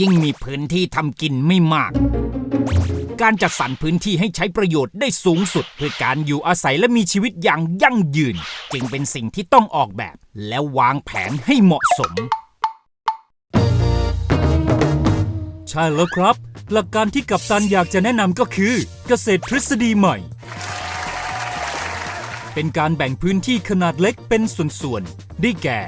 ยิ่งมีพื้นที่ทำกินไม่มาก การจัดสรรพื้นที่ให้ใช้ประโยชน์ได้สูงสุด เพื่อการอยู่อาศัยและมีชีวิตอย่างยั่งยืน จึงเป็นสิ่งที่ต้องออกแบบ และวางแผนให้เหมาะสม ใช่แล้วครับ หลักการที่กัปตันอยากจะแนะนำก็คือ เกษตรทฤษฎีใหม่ เป็นการแบ่งพื้นที่ขนาดเล็กเป็นส่วนๆได้แก่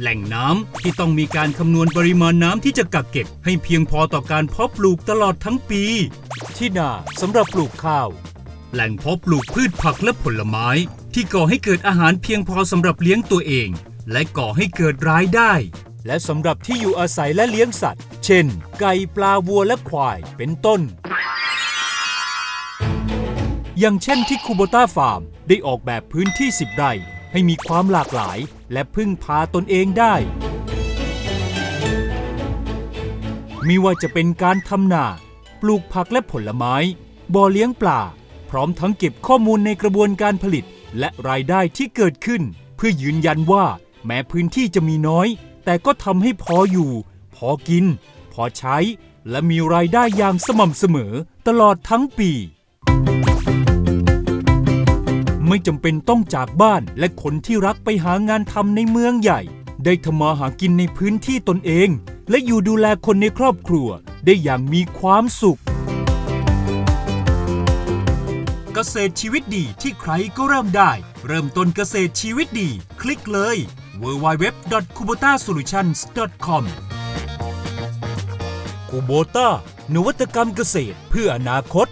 แหล่งน้ำที่ต้องมีการคำนวณปริมาณน้ำที่จะกักเก็บ ให้เพียงพอต่อการเพาะปลูกตลอดทั้งปี ที่นาสำหรับปลูกข้าว แหล่งเพาะปลูกพืชผักและผลไม้ ที่ก่อให้เกิดอาหารเพียงพอสำหรับเลี้ยงตัวเอง และก่อให้เกิดรายได้ และสำหรับที่อยู่อาศัยและเลี้ยงสัตว์ เช่น ไก่ปลาวัวและควายเป็นต้นอย่างเช่นที่คูโบต้าฟาร์ม ได้ออกแบบพื้นที่ 10 ไร่ ให้มีความหลากหลาย และพึ่งพาตนเองได้ ไม่ว่าจะเป็นการทำนา ปลูกผักและผลไม้ บ่อเลี้ยงปลา พร้อมทั้งเก็บข้อมูลในกระบวนการผลิต และรายได้ที่เกิดขึ้น เพื่อยืนยันว่า แม้พื้นที่จะมีน้อย แต่ก็ทำให้พออยู่ พอกิน พอใช้ และมีรายได้อย่างสม่ำเสมอตลอดทั้งปี ไม่จำเป็นต้องจากบ้านและคนที่รักไปหางานทำในเมืองใหญ่ ได้ทำมาหากินในพื้นที่ตนเอง และอยู่ดูแลคนในครอบครัว ได้อย่างมีความสุข เกษตรชีวิตดีที่ใครก็เริ่มได้ เริ่มต้นเกษตรชีวิตดี คลิกเลย www.kubotasolutions.com คูโบต้านวัตกรรมเกษตรเพื่ออนาคต